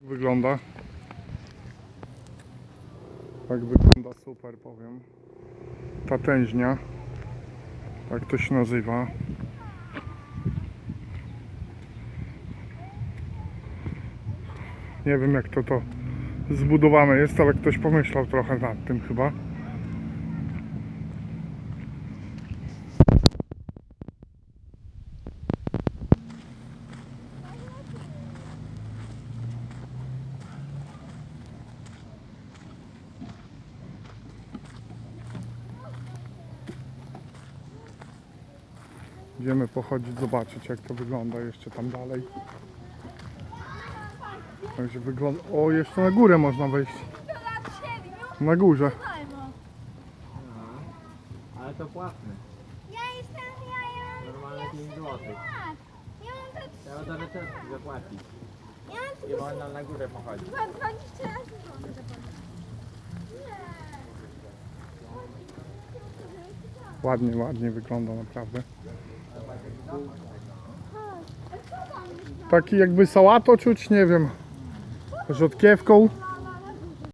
Wygląda. Tak wygląda super, powiem. Ta tężnia. Tak to się nazywa. Nie wiem jak to to zbudowane jest, ale ktoś pomyślał trochę nad tym chyba. Idziemy pochodzić, zobaczyć jak to wygląda jeszcze tam dalej. Także wygląda... O, jeszcze na górę można wejść. Na górze. Ale to płatne. Ja jestem, ja, ja, Normalnie 5 złotych. Ja mam tak, Trzeba za recepcję zapłacić. ja mam I można na górę pochodzić. chyba 20 razy żonę Ładnie, ładnie wygląda naprawdę. Taki jakby sałato czuć, nie wiem, rzodkiewką.